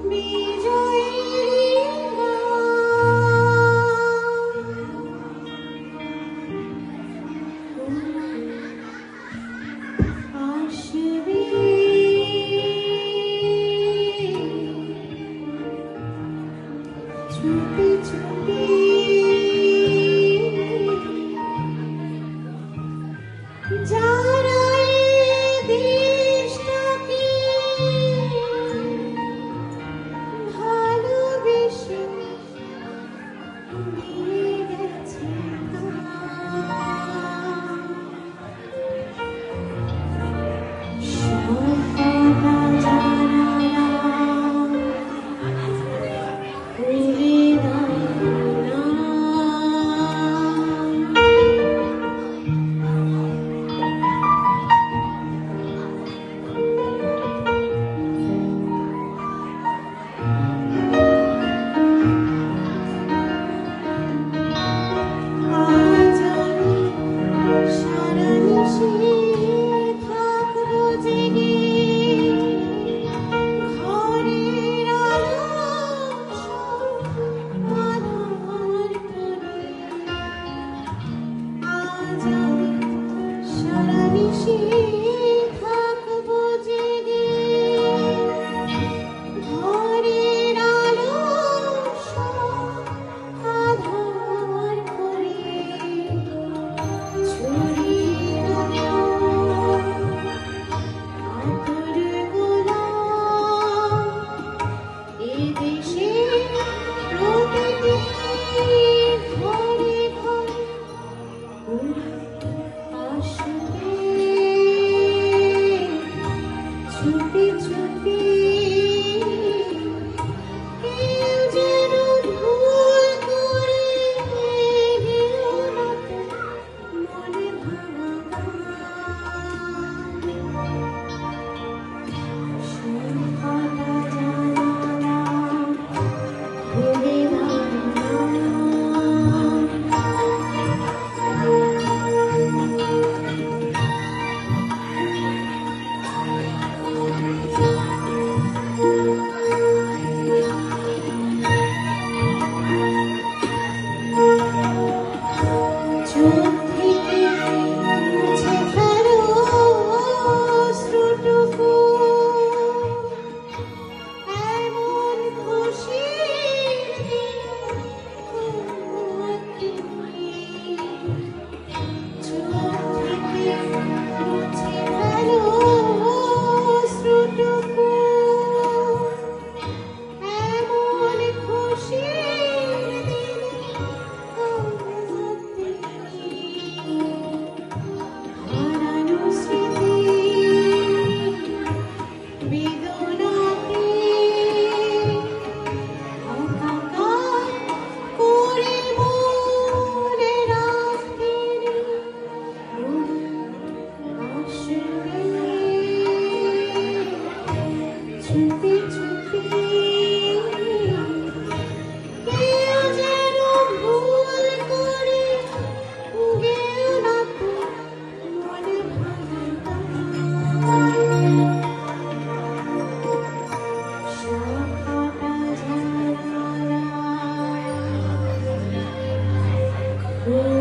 to be true. 你的天空 ছুটি ছুটি কেউ যেন ভুল করে গেল না তো মনে ভাঙা সব